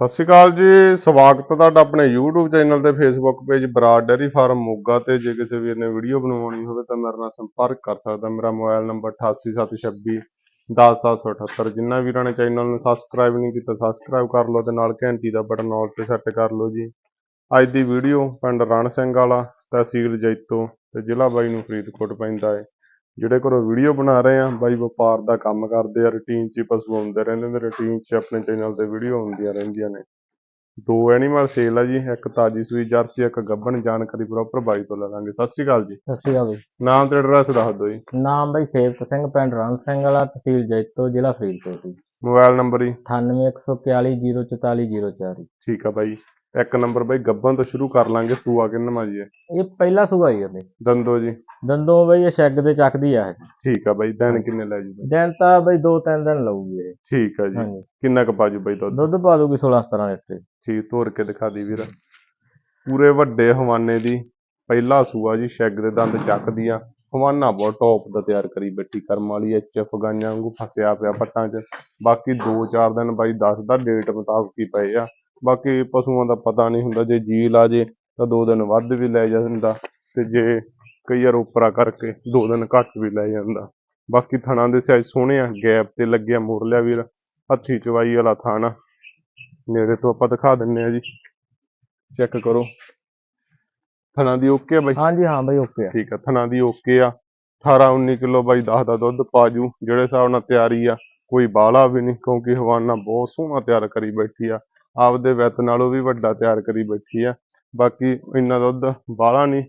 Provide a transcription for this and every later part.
ਸਤਿ ਸ਼੍ਰੀ ਅਕਾਲ ਜੀ, ਸਵਾਗਤ ਤੁਹਾਡਾ ਆਪਣੇ YouTube ਚੈਨਲ ਤੇ Facebook page Brar dairy farm Moga ਤੇ। ਜੇ ਕਿਸੇ ਵੀਰ ਨੇ ਵੀਡੀਓ ਬਣਵਾਉਣੀ ਹੋਵੇ ਤਾਂ ਮੇਰੇ ਨਾਲ ਸੰਪਰਕ ਕਰ ਸਕਦਾ ਮੇਰਾ ਮੋਬਾਈਲ ਨੰਬਰ 8876 10778 ਜਿੰਨਾ ਵੀਰਾਂ ਨੇ ਚੈਨਲ ਨੂੰ ਸਬਸਕ੍ਰਾਈਬ ਨਹੀਂ ਕੀਤਾ ਸਬਸਕ੍ਰਾਈਬ ਕਰ ਲਓ ਤੇ ਨਾਲ ਘੰਟੀ ਦਾ ਬਟਨ ਆਲ ਤੇ ਸੈੱਟ ਕਰ ਲਓ ਜੀ। ਅੱਜ ਦੀ ਵੀਡੀਓ ਪਿੰਡ ਰਣ ਸਿੰਘ ਵਾਲਾ, ਤਹਿਸੀਲ ਜੈਤੋ ਤੇ ਜ਼ਿਲ੍ਹਾ ਬਾਈ ਨੂੰ ਫਰੀਦਕੋਟ ਪੈਂਦਾ ਹੈ। ਜਿਹੜੇ ਘਰੋਂ ਵੀਡੀਓ ਬਣਾ ਰਹੇ ਆ ਬਾਈ ਵਪਾਰ ਦਾ ਕੰਮ ਕਰਦੇ ਆ ਰੁਟੀਨ 'ਚ ਪਸ਼ੂ ਆਉਂਦੇ ਰਹਿੰਦੇ ਨੇ ਰੁਟੀਨ 'ਚ ਆਪਣੇ ਚੈਨਲ ਤੇ ਵੀਡੀਓ ਆਉਂਦੀਆਂ ਰਹਿੰਦੀਆਂ ਨੇ। ਦੋ ਐਨੀਮਲ ਸੇਲ ਆ ਜੀ ਇੱਕ ਤਾਜੀ ਸੂਈ ਜਰਸੀ ਇੱਕ ਗੱਭਣ ਜਾਣਕਾਰੀ ਪ੍ਰੋਪਰ ਬਾਈ ਤੋਂ ਲੈ ਲਾਂਗੇ। ਸਤਿ ਸ਼੍ਰੀ ਅਕਾਲ ਜੀ। ਸਤਿ ਸ਼੍ਰੀ ਅਕਾਲ ਜੀ। ਨਾਮ ਤੇ ਐਡਰੈਸ ਦੱਸ ਦਿਓ ਜੀ। ਨਾਮ ਬਈ ਸੇਵਕ ਸਿੰਘ ਪਿੰਡ ਰਣ ਸਿੰਘ ਵਾਲਾ ਤਹਿਸੀਲ ਜੈਤੋ ਜ਼ਿਲ੍ਹਾ ਫਰੀਦਕੋਟ ਜੀ। ਮੋਬਾਈਲ ਨੰਬਰ ਜੀ। 9814404404 ਠੀਕ ਆ ਬਾਈ। ਇੱਕ ਨੰਬਰ ਬਾਈ ਗੱਭਣ ਤੋਂ ਸ਼ੁਰੂ ਕਰ ਲਾਂਗੇ ਸੂਆ ਕਿੰਨਵਾਂ ਜੀ ਇਹ? ਇਹ ਪਹਿਲਾ ਸੁਗਾ ਹੀ ਉਹਦੇ ਦੰਦੋ ਜੀ। ਦੰਦੋਂ ਬਈ ਇਹ ਸ਼ੈੱਗ ਦੇ ਚੱਕਦੀ ਆ ਇਹ। ਠੀਕ ਆ ਬਾਈ ਦਿਨ ਕਿੰਨੇ ਲੈ ਜੀ ਬਾਈ? ਦਿਨ ਤਾਂ ਬਈ ਦੋ ਤਿੰਨ ਦਿਨ ਲਊਗੀ ਇਹ। ਠੀਕ ਆ ਜੀ। ਕਿੰਨਾ ਕੁ ਪਾਜੂ ਬਾਈ ਦੁੱਧ? ਦੁੱਧ ਪਾ ਦੂਗੀ 16 17 ਲੀਟਰ। ਠੀਕ ਤੋਰ ਕੇ ਦਿਖਾ ਦੀ ਵੀਰ। ਪੂਰੇ ਵੱਡੇ ਹਵਾਨੇ ਦੀ ਪਹਿਲਾ ਸੂਆ ਜੀ ਸ਼ੈਗ ਦੇ ਦੰਦ ਚੱਕਦੀ ਆ। ਹਵਾਨਾ ਬਹੁਤ ਟੌਪ ਦਾ ਤਿਆਰ ਕਰੀ ਬੈਠੀ ਕਰਮ ਵਾਲੀ ਐਚ ਐਫ ਗਾਈਆਂ ਵਾਂਗੂ ਫਸਿਆ ਪਿਆ ਪੱਟਾਂ 'ਚ। ਬਾਕੀ 2-4 ਦਿਨ ਬਾਈ ਦੱਸਦਾ ਡੇਟ ਮੁਤਾਬਕ ਹੀ ਪਏ ਆ। ਬਾਕੀ ਪਸ਼ੂਆਂ ਦਾ ਪਤਾ ਨਹੀਂ ਹੁੰਦਾ ਜੇ ਜੀ ਲਾ ਜੇ ਤਾਂ ਦੋ ਦਿਨ ਵੱਧ ਵੀ ਲੈ ਜਾਂਦਾ ਤੇ ਜੇ ਕਈ ਵਾਰ ਉਪਰਾ ਕਰਕੇ ਦੋ ਦਿਨ ਘੱਟ ਵੀ ਲੈ ਜਾਂਦਾ। ਬਾਕੀ ਥਣਾਂ ਦੇ ਸਾਈਜ਼ ਸੋਹਣੇ ਆ ਗੈਪ ਤੇ ਲੱਗਿਆ ਮੋੜ ਲਿਆ ਵੀਰ ਹੱਥੀ ਚਵਾਈ ਵਾਲਾ ਥਾਣਾ। ਨੇੜੇ ਤੋਂ ਆਪਾਂ ਦਿਖਾ ਦਿੰਨੇ ਆ ਜੀ। ਚੈੱਕ ਕਰੋ। ਥਣਾ ਦੀ ਓਕੇ ਆ ਬਾਈ? ਹਾਂਜੀ ਹਾਂ ਬਈ ਓਕੇ ਆ। ਠੀਕ ਆ ਥਣਾ ਦੀ ਓਕੇ ਆ। 18 19 ਕਿਲੋ ਬਾਈ 10 ਦਾ ਦੁੱਧ ਪਾਜੂ। ਜਿਹੜੇ ਹਿਸਾਬ ਨਾਲ ਤਿਆਰੀ ਆ ਕੋਈ ਬਾਲਾ ਵੀ ਨਹੀਂ ਕਿਉਂਕਿ ਹਵਾਨਾ ਬਹੁਤ ਸੋਹਣਾ ਤਿਆਰ ਕਰੀ ਬੈਠੀ ਆ। ਆਪਦੇ ਵਿੱਤ ਨਾਲੋਂ ਵੀ ਵੱਡਾ ਤਿਆਰ ਕਰੀ ਬੈਠੀ ਆ। ਬਾਕੀ ਇੰਨਾ ਦੁੱਧ ਬਾਲਾ ਨਹੀਂ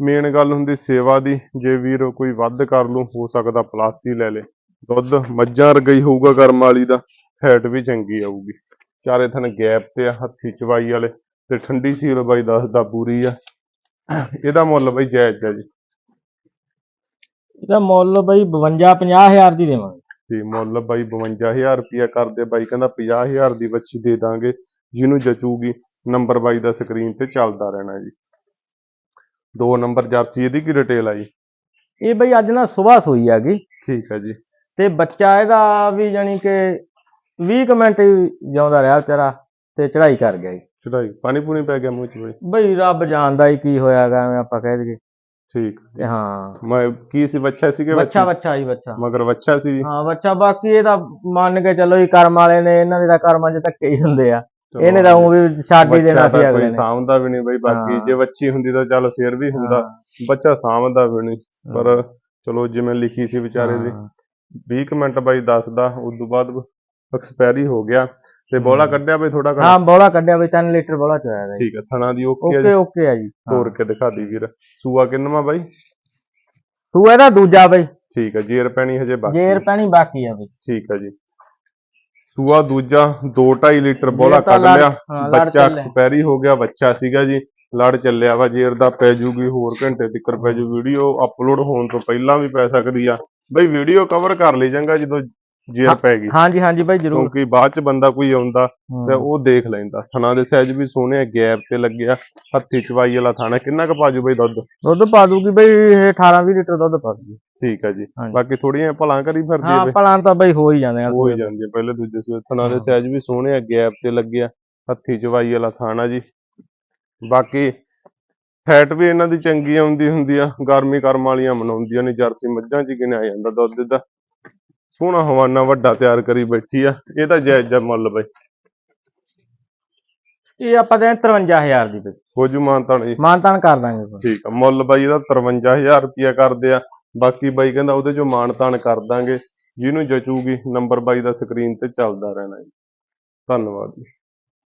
ਮੇਨ ਗੱਲ ਹੁੰਦੀ ਸੇਵਾ ਦੀ, ਜੇ ਵੀਰ ਕੋਈ ਵੱਧ ਕਰ ਲੂ ਹੋ ਸਕਦਾ ਪਲੱਸ ਹੀ ਲੈ ਲੇ। ਦੁੱਧ ਮੱਝਾਂ ਵਰਗਾ ਹੀ ਹੋਊਗਾ ਕਰਮ ਵਾਲੀ ਦਾ ਫੈਟ ਵੀ ਚੰਗੀ ਆਊਗੀ। ਚਾਰੇ ਥਣ ਗੈਪ ਤੇ ਆ, ਹੱਥੀ ਚਵਾਈ ਵਾਲੇ, ਤੇ ਠੰਡੀ ਸੀਲ ਬਾਈ ਦੱਸਦਾ ਪੂਰੀ ਆ। ਇਹਦਾ ਮੁੱਲ ਬਾਈ ਜਾਇਜ਼ ਆ ਜੀ। ਇਹਦਾ ਮੁੱਲ ਬਈ 52 50000 ਦੀ ਦੇਵਾਂਗੇ। ਤੇ ਮੁੱਲ ਬਾਈ 52000 ਰੁਪਿਆ ਕਰਦੇ ਬਾਈ ਕਹਿੰਦਾ 50000 ਦੀ ਬੱਚੀ ਦੇ ਦਾਂਗੇ ਜਿਹਨੂੰ ਜਚੂਗੀ ਨੰਬਰ ਬਾਈ ਦਾ ਸਕਰੀਨ ਤੇ ਚੱਲਦਾ ਰਹਿਣਾ ਜੀ। ਦੋ ਨੰਬਰ ਜਰਸੀ ਇਹਦੀ ਕੀ ਡਿਟੇਲ ਆ ਜੀ? ਇਹ ਬਈ ਅੱਜ ਨਾ ਸਵੇਰ ਸੂਈ ਹੈਗੀ ਠੀਕ ਆ ਜੀ। ਤੇ ਬੱਚਾ ਇਹਦਾ ਵੀ ਜਾਨੀ ਕਿ 20 ਕੁ ਮਿੰਟ ਹੀ ਜਿਉਂਦਾ ਰਿਹਾ ਵਿਚਾਰਾ ਤੇ ਚੜਾਈ ਕਰ ਗਿਆ ਜੀ। ਚੜਾਈ ਪਾਣੀ ਪੂਣੀ ਪੈ ਗਿਆ ਮੂੰਹ ਚ ਬਾਈ? ਬਈ ਰੱਬ ਜਾਣਦਾ ਹੀ ਕੀ ਹੋਇਆਗਾ ਐਵੇਂ ਆਪਾਂ ਕਹਿ ਦਈਏ। ਠੀਕ। ਹਾਂ। ਮੈਂ ਕੀ ਸੀ ਬੱਚਾ ਸੀ ਕਿ ਬੱਚਾ? ਬੱਚੀ? ਜੀ ਬੱਚਾ। ਮਗਰ ਬੱਚਾ ਸੀ। ਜੀ ਹਾਂ ਬੱਚਾ ਬਾਕੀ ਇਹ ਤਾਂ ਮੰਨ ਕੇ ਚੱਲੋ ਜੀ ਕਰਮ ਵਾਲੇ ਨੇ ਇਹਨਾਂ ਦੇ ਤਾਂ ਕਰਮਾਂ 'ਚ ਧੱਕੇ ਹੀ ਹੁੰਦੇ ਆ। ਇਹਨੇ ਤਾਂ ਉਹ ਵੀ ਛੱਡ ਹੀ ਦੇਣਾ ਸੀ ਅਗਲੇ ਨੇ। ਸਾਂਭਦਾ ਵੀ ਨਹੀਂ ਬਾਈ ਬਾਕੀ। ਜੇ ਬੱਚੀ ਹੁੰਦੀ ਤਾਂ ਚੱਲ ਫੇਰ ਵੀ ਹੁੰਦਾ। ਬੱਚਾ ਸਾਂਭਦਾ ਵੀ ਨਹੀਂ ਪਰ ਚਲੋ ਜਿਵੇਂ ਲਿਖੀ ਸੀ ਵਿਚਾਰੇ ਦੀ। ਹਾਂ। 20 ਕੁ ਮਿੰਟ ਬਾਈ ਦੱਸਦਾ ਉਸ ਤੋਂ ਬਾਅਦ ਐਕਸਪਾਇਰੀ ਹੋ ਗਿਆ। ਤੇ ਬੋਲਾ ਕੱਢਿਆ ਬਈ ਥੋੜਾ ਹਾਂ ਬੋਲਾ ਕੱਢਿਆ ਬਈ 3 ਲੀਟਰ ਬੋਲਾ ਚੋਇਆ ਦਾ ਜੀ। ਠੀਕ ਹੈ ਥਣਾ ਦੀ ਓਕੇ ਓਕੇ ਓਕੇ ਆ ਜੀ ਤੋੜ ਕੇ ਦਿਖਾ ਦੀ ਵੀਰ। ਸੂਆ ਕਿੰਨਵਾ ਬਾਈ? ਤੂੰ ਇਹਦਾ ਦੂਜਾ ਬਈ। ਠੀਕ ਹੈ ਜੇਰ ਪੈਣੀ ਹਜੇ ਬਾਕੀ। ਜੇਰ ਪੈਣੀ ਬਾਕੀ ਆ ਬਈ। ਠੀਕ ਹੈ ਜੀ। ਸੂਆ ਦੂਜਾ 2.5 ਲੀਟਰ ਬੋਲਾ ਤਾਂ ਕੱਢ ਲੜ- ਲਿਆ ਹਾਂ, ਲੜ ਬੱਚਾ ਚੱਲਿਆ। ਐਕਸਪਾਇਰੀ ਹੋ ਗਿਆ ਬੱਚਾ ਸੀਗਾ ਜੀ। ਲੜ ਚੱਲਿਆ ਵਾ ਜੇਰ ਦਾ ਪੈ ਜੂਗੀ ਹੋਰ ਘੰਟੇ ਤੱਕ ਪੈ ਜੂ। ਵੀਡੀਓ ਅਪਲੋਡ ਹੋਣ ਤੋਂ ਪਹਿਲਾਂ ਵੀ ਪੈ ਸਕਦੀ ਆ। ਬਈ ਵੀਡੀਓ ਕਵਰ ਕਰ ਲਈ ਚੰਗਾ ਜਦੋਂ ਜੇਰ ਪੈ ਗਈ। ਹਾਂਜੀ ਹਾਂਜੀ ਬਈ ਜ਼ਰੂਰ। ਕਿਉਂਕਿ ਬਾਅਦ ਚ ਬੰਦਾ ਕੋਈ ਆਉਂਦਾ। ਤੇ ਉਹ ਦੇਖ ਲੈਂਦਾ। ਥਣਾ ਦੇ ਸਾਈਜ਼ ਵੀ ਸੋਹਣੇ ਗੈਪ ਤੇ ਲੱਗਿਆ ਹੱਥੀ ਚਵਾਈ ਵਾਲਾ ਥਾਣਾ। ਕਿੰਨਾ ਕੁ ਪਾਜੂ ਬਈ ਦੁੱਧ? ਦੁੱਧ ਪਾ ਦੂਗੀ ਬਈ ਇਹ 18 20 ਲੀਟਰ ਦੁੱਧ ਪਾ ਦੂਗੀ। ਠੀਕ ਹੈ ਜੀ। ਬਾਕੀ ਥੋੜੀਆਂ ਭਲਾਂ ਕਰੀ ਫਿਰਦੀ ਹੈ ਹਾਂ ਪਲਾਂ ਤਾਂ ਬਈ ਹੋ ਹੀ ਜਾਂਦੇ ਆ ਹੋ ਹੀ ਜਾਂਦੀ ਪਹਿਲੇ ਦੂਜੇ ਸੂਏ ਥਣਾ ਦੇ। ਸਾਈਜ਼ ਵੀ ਸੋਹਣੇ ਗੈਪ ਤੇ ਲੱਗਿਆ ਹੱਥੀ ਚਵਾਈ ਵਾਲਾ ਥਾਣਾ ਜੀ। ਬਾਕੀ ਫੈਟ ਵੀ ਇਹਨਾਂ ਦੀ ਚੰਗੀ ਆਉਂਦੀ ਹੁੰਦੀ ਆ ਗਰਮੀ ਕਰਮ ਵਾਲੀਆਂ ਮਨਾਉਂਦੀਆਂ ਨੇ ਜਰਸੀ ਮੱਝਾਂ 'ਚ ਗਿਣਿਆ ਜਾਂਦਾ ਦੁੱਧ ਦਾ। ਸੋਹਣਾ ਹਵਾਨਾ ਵੱਡਾ ਤਿਆਰ ਕਰੀ ਬੈਠੀ ਆ। ਇਹ ਤਾਂ ਜਾਇਜ਼ ਦਾ ਮੁੱਲ ਬਈ। ਇਹ ਆਪਾਂ ਦੇ 53000 ਦੀ ਬਈ। ਹੋ ਜੂ ਮਾਨਤਾਨ ਜੀ। ਮਾਨਤਾਨ ਕਰ ਦਾਂਗੇ ਬਈ। ਠੀਕ ਆ ਮੁੱਲ ਬਾਈ ਇਹਦਾ 53000 ਰੁਪਿਆ ਕਰਦੇ ਆ। ਬਾਕੀ ਬਾਈ ਕਹਿੰਦਾ ਉਹਦੇ ਚੋਂ ਮਾਨਤਾਨ ਕਰ ਦਾਂਗੇ। ਜਿਹਨੂੰ ਜਚੂਗੀ ਨੰਬਰ ਬਾਈ ਦਾ ਸਕਰੀਨ ਤੇ ਚੱਲਦਾ ਰਹਿਣਾ ਜੀ। ਧੰਨਵਾਦ ਜੀ।